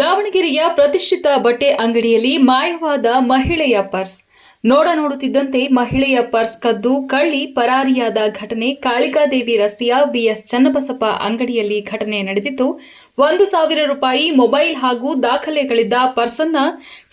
ದಾವಣಗೆರೆಯ ಪ್ರತಿಷ್ಠಿತ ಬಟ್ಟೆ ಅಂಗಡಿಯಲ್ಲಿ ಮಾಯವಾದ ಮಹಿಳೆಯ ಪರ್ಸ್ ನೋಡ ನೋಡುತ್ತಿದ್ದಂತೆ ಮಹಿಳೆಯ ಪರ್ಸ್ ಕದ್ದು ಕಳ್ಳಿ ಪರಾರಿಯಾದ ಘಟನೆ ಕಾಳಿಕಾದೇವಿ ರಸ್ತೆಯ ಬಿಎಸ್ ಚನ್ನಬಸಪ್ಪ ಅಂಗಡಿಯಲ್ಲಿ ಘಟನೆ ನಡೆದಿತ್ತು ಒಂದು ಸಾವಿರ ರೂಪಾಯಿ ಮೊಬೈಲ್ ಹಾಗೂ ದಾಖಲೆಗಳಿದ್ದ ಪರ್ಸನ್ನ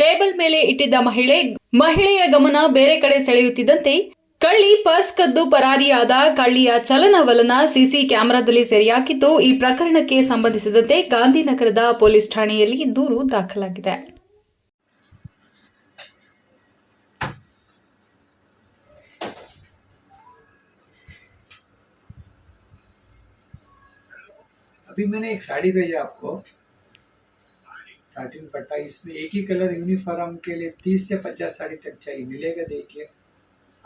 ಟೇಬಲ್ ಮೇಲೆ ಇಟ್ಟಿದ್ದ ಮಹಿಳೆ ಮಹಿಳೆಯ ಗಮನ ಬೇರೆ ಕಡೆ ಸೆಳೆಯುತ್ತಿದ್ದಂತೆ ಕಳ್ಳಿ ಪರ್ಸ್ ಕದ್ದು ಪರಾರಿಯಾದ ಕಳ್ಳಿಯ ಚಲನವಲನ ಸಿಿಸಿ ಕ್ಯಾಮೆರಾದಲ್ಲಿ ಸರಿಯಾಕಿದೋ ಈ ಪ್ರಕರಣಕ್ಕೆ ಸಂಬಂಧಿಸಿದಂತೆ ಗಾಂಧಿನಗರದ ಪೊಲೀಸ್ ಠಾಣೆಯ ಇಲ್ಲಿ ದೂರು ದಾಖಲಾಗಿದೆ. ابھی मैंने एक साड़ी भेजा आपको साड़ी दुपट्टा इसमें एक ही कलर यूनिफॉर्म के लिए 30 से 50 साड़ी तक चाहिए मिलेगा देखिए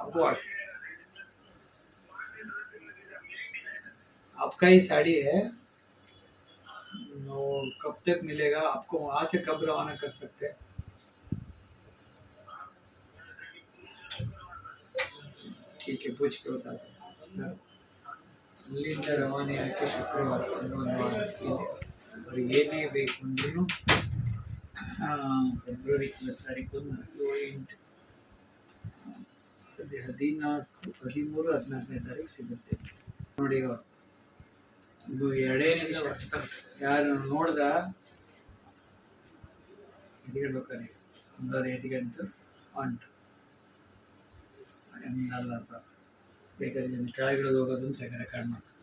आपका ही साड़ी है कब तक मिलेगा आपको वहां से कब रवाना कर सकते हैं ठीक है पूछ के बता दो सर लिंदा रवानी आके शुक्रवार धन्यवाद और ये नहीं वे कुंडली फेब्रुवरी हाँ, तारीख को ಸಿಗುತ್ತೆ ಹದಿನಾಲ್ಕು ಹದಿಮೂರು ಹದಿನಾಲ್ಕನೇ ತಾರೀಕು ಸಿಗುತ್ತೆ ನೋಡಿ ಎರಡೇನಿಲ್ಲ ಯಾರು ನೋಡ್ದ ಎತ್ಕೊಳ್ಬೇಕಾರೆ ಒಂದು ಅದು ಎತ್ಕೊಂಡು ಅಂಟು ಅಲ್ಲ ಬೇಕಾದ್ರೆ ಕೆಳಗಿಳಿದು ಹೋಗೋದನ್ನು ರೆಕಾರ್ಡ್ ಮಾಡ್ತಾರೆ